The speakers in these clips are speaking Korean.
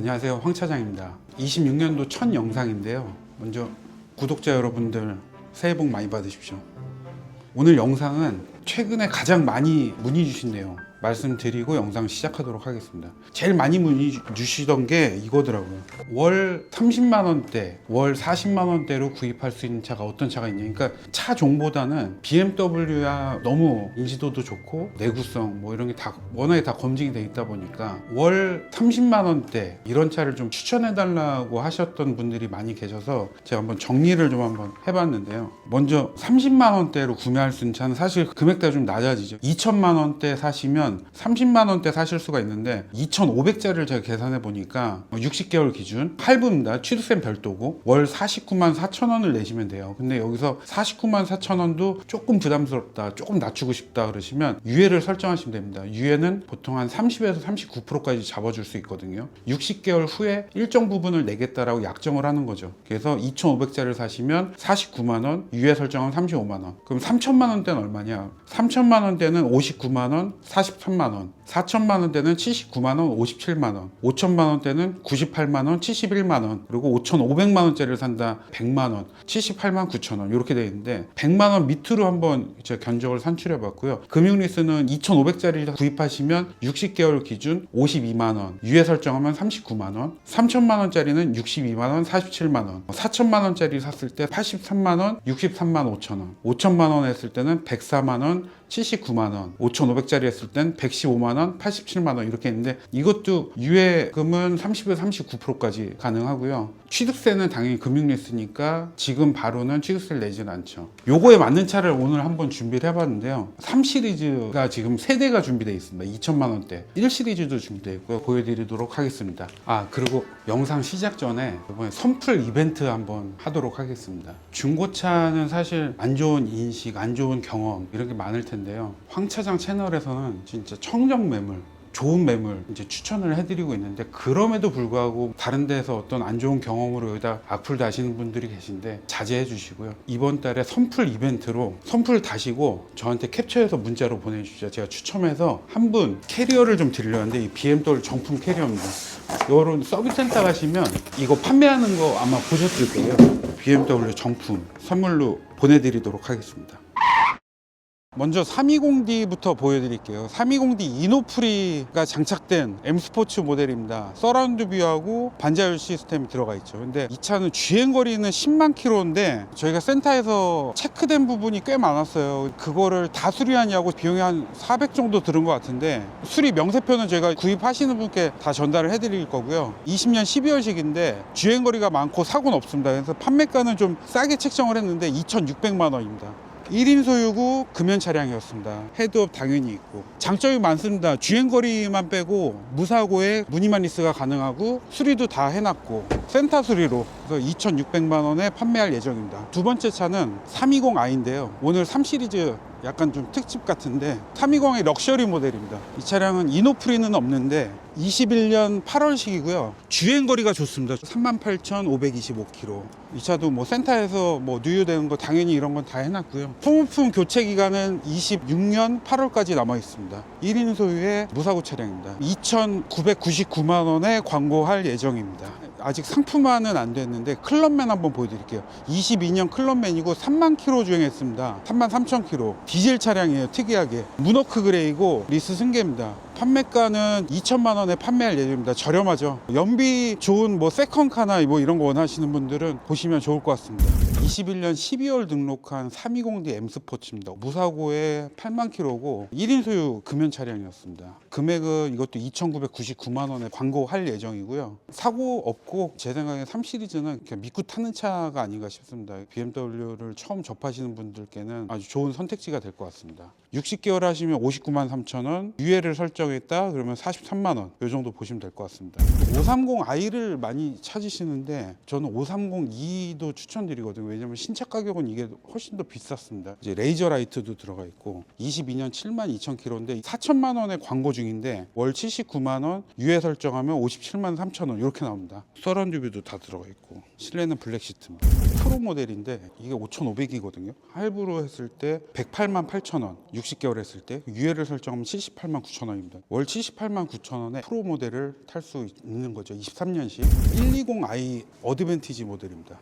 안녕하세요. 황 차장입니다. 26년도 첫 영상인데요. 먼저 구독자 여러분들 새해 복 많이 받으십시오. 오늘 영상은 최근에 가장 많이 문의 주신 내용 말씀드리고 영상 시작하도록 하겠습니다. 제일 많이 문의 주- 주시던 게 이거더라고요. 월 30만 원대 월 40만 원대로 구입할 수 있는 차가 어떤 차가 있냐. 그러니까 차 종보다는 BMW야 너무 인지도도 좋고 내구성 뭐 이런 게 다 워낙에 다 검증이 돼 있다 보니까 월 30만 원대 이런 차를 좀 추천해 달라고 하셨던 분들이 많이 계셔서 제가 한번 정리를 좀 한번 해봤는데요. 먼저 30만 원대로 구매할 수 있는 차는 사실 금액대가 좀 낮아지죠. 2천만 원대 사시면 30만 원대 사실 수가 있는데 2,500짜리를 제가 계산해 보니까 60개월 기준 할부입니다. 취득세 별도고 월 49만 4천 원을 내시면 돼요. 근데 여기서 49만 4천 원도 조금 부담스럽다 조금 낮추고 싶다 그러시면 유예를 설정하시면 됩니다. 유예는 보통 한 30에서 39%까지 잡아줄 수 있거든요. 60개월 후에 일정 부분을 내겠다라고 약정을 하는 거죠. 그래서 2,500짜리를 사시면 49만 원 유예 설정은 35만 원. 그럼 3천만 원대는 얼마냐? 3천만 원대는 59만 원 43만 원 4천만 원대는 79만 원 57만 원 5천만 원대는 98만 원 71만 원 그리고 5,500만 원짜리를 산다 100만 원 78만 9천 원 이렇게 되어 있는데 100만 원 밑으로 한번 제가 견적을 산출해 봤고요. 금융리스는 2,500짜리 구입하시면 60개월 기준 52만 원 유예 설정하면 39만 원 3천만 원짜리는 62만 원 47만 원 4천만 원짜리 샀을 때 83만 원 63만 5천 원 5천만 원 했을 때는 104만 원 79만 원, 5,500짜리 했을 땐 115만 원, 87만 원 이렇게 했는데 이것도 유예금은 30에서 39%까지 가능하고요. 취득세는 당연히 금융리스니까 지금 바로는 취득세를 내지는 않죠. 요거에 맞는 차를 오늘 한번 준비를 해봤는데요. 3 시리즈가 지금 세대가 준비되어 있습니다. 2천만 원대. 1 시리즈도 준비되어 있고요. 보여드리도록 하겠습니다. 아 그리고 영상 시작 전에 이번에 선풀 이벤트 한번 하도록 하겠습니다. 중고차는 사실 안 좋은 인식, 안 좋은 경험 이런 게 많을 텐데 요. 황 차장 채널에서는 진짜 청정 매물 좋은 매물 이제 추천을 해드리고 있는데 그럼에도 불구하고 다른 데서 어떤 안 좋은 경험으로 여기다 악플 다시는 분들이 계신데 자제해 주시고요. 이번 달에 선풀 이벤트로 선풀 다시고 저한테 캡처해서 문자로 보내주시죠. 제가 추첨해서 한 분 캐리어를 좀 드리려는데 이 BMW 정품 캐리어입니다. 이런 서비스 센터 가시면 이거 판매하는 거 아마 보셨을 거예요. BMW 정품 선물로 보내드리도록 하겠습니다 먼저 320D부터 보여드릴게요. 320D 이노프리가 장착된 M 스포츠 모델입니다. 서라운드 뷰하고 반자율 시스템이 들어가 있죠. 근데 이 차는 주행 거리는 10만 킬로인데 저희가 센터에서 체크된 부분이 꽤 많았어요. 그거를 다 수리하냐고 비용이 한 400 정도 들은 것 같은데 수리 명세표는 저희가 구입하시는 분께 다 전달을 해드릴 거고요. 20년 12월식인데 주행 거리가 많고 사고는 없습니다. 그래서 판매가는 좀 싸게 책정을 했는데 2,600만 원입니다. 1인 소유고 금연 차량이었습니다. 헤드업 당연히 있고 장점이 많습니다. 주행 거리만 빼고 무사고에 무늬만 리스가 가능하고 수리도 다 해놨고 센터 수리로 그래서 2,600만 원에 판매할 예정입니다. 두 번째 차는 320i인데요. 오늘 3 시리즈 약간 좀 특집 같은데 320의 럭셔리 모델입니다. 이 차량은 이노프리는 없는데 21년 8월식이고요. 주행 거리가 좋습니다. 38,525km. 이 차도 뭐 센터에서 뭐 누유되는 거 당연히 이런 건 다 해놨고요. 소모품 교체 기간은 26년 8월까지 남아 있습니다. 1인 소유의 무사고 차량입니다. 2,999만 원에 광고할 예정입니다. 아직 상품화는 안 됐는데 클럽맨 한번 보여드릴게요. 22년 클럽맨이고 3만 킬로 주행했습니다. 3만 3천 킬로. 디젤 차량이에요. 특이하게. 문워크 그레이고 리스 승계입니다. 판매가는 2천만 원에 판매할 예정입니다. 저렴하죠. 연비 좋은 뭐 세컨카나 뭐 이런 거 원하시는 분들은 보시면 좋을 것 같습니다. 21년 12월 등록한 320D M 스포츠입니다. 무사고에 8만 킬로고 1인 소유 금연 차량이었습니다. 금액은 이것도 2,999만 원에 광고할 예정이고요. 사고 없고 제 생각에 3 시리즈는 그냥 믿고 타는 차가 아닌가 싶습니다. BMW를 처음 접하시는 분들께는 아주 좋은 선택지가 될 것 같습니다. 60개월 하시면 59만 3천 원, 유예를 설정했다 그러면 43만 원, 이 정도 보시면 될 것 같습니다. 530i를 많이 찾으시는데 저는 530e도 추천드리거든요. 왜냐면 신차 가격은 이게 훨씬 더 비쌌습니다. 이제 레이저 라이트도 들어가 있고 22년 7만 2천 킬로인데 4천만 원에 광고 중인데 월 79만 원, 유예 설정하면 57만 3천 원 이렇게 나옵니다. 서라운드 뷰도 다 들어가 있고 실내는 블랙 시트입니다. 프로 모델인데 이게 5,500이거든요. 할부로 했을 때 108만 8천 원, 60개월 했을 때 유예를 설정하면 78만 9천 원입니다. 월 78만 9천 원에 프로 모델을 탈 수 있는 거죠. 23년식 120i 어드밴티지 모델입니다.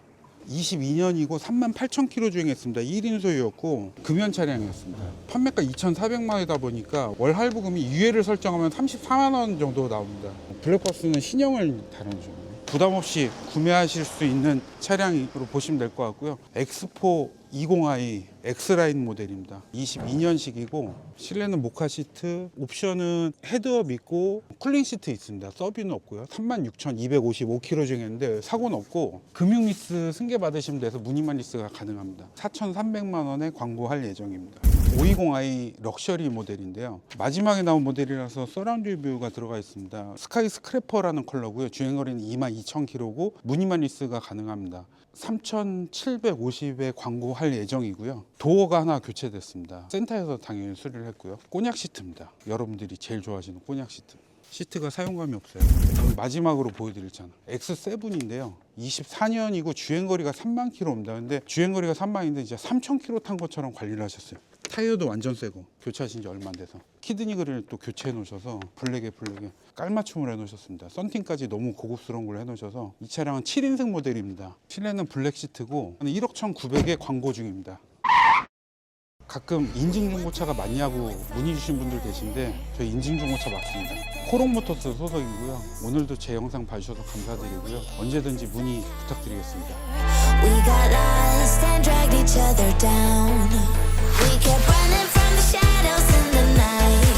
22년이고 3만 8천 킬로 주행했습니다. 1인 소유였고 금연 차량이었습니다. 판매가 2,400만 원이다 보니까 월 할부금이 유예를 설정하면 34만 원 정도 나옵니다. 블랙박스는 신형을 다루는 중이에요. 부담 없이 구매하실 수 있는 차량으로 보시면 될 것 같고요. 엑스포 20i X라인 모델입니다. 22년식이고 실내는 모카 시트, 옵션은 헤드업 있고 쿨링 시트 있습니다. 서비는 없고요. 36,255km 중인데 사고는 없고 금융 리스 승계 받으시면 돼서 무늬만 리스가 가능합니다. 4,300만 원에 광고할 예정입니다. 520i 럭셔리 모델인데요. 마지막에 나온 모델이라서 서라운드 뷰가 들어가 있습니다. 스카이 스크래퍼라는 컬러고요. 주행거리는 22,000km고 무늬만 리스가 가능합니다. 3,750에 광고할 예정이고요. 도어가 하나 교체됐습니다. 센터에서 당연히 수리를 했고요. 꼬냑 시트입니다. 여러분들이 제일 좋아하시는 꼬냑 시트. 시트가 사용감이 없어요. 마지막으로 보여드리잖아. X7인데요. 24년이고 주행거리가 3만 킬로입니다. 근데 주행거리가 3만인데 이제 3천 킬로 탄 것처럼 관리를 하셨어요. 타이어도 완전 새고 교체하신 지 얼마 안 돼서 키드니 그릴을 또 교체해 놓으셔서 블랙에 블랙에 깔맞춤을 해 놓으셨습니다. 썬팅까지 너무 고급스러운 걸 해 놓으셔서 이 차량은 7인승 모델입니다. 실내는 블랙 시트고 1억 1,900에 광고 중입니다. 가끔 인증 중고차가 많냐고 문의 주신 분들 계신데 저희 인증 중고차 맞습니다. 코롱모터스 소속이고요. 오늘도 제 영상 봐주셔서 감사드리고요. 언제든지 문의 부탁드리겠습니다. We kept running from the shadows in the night.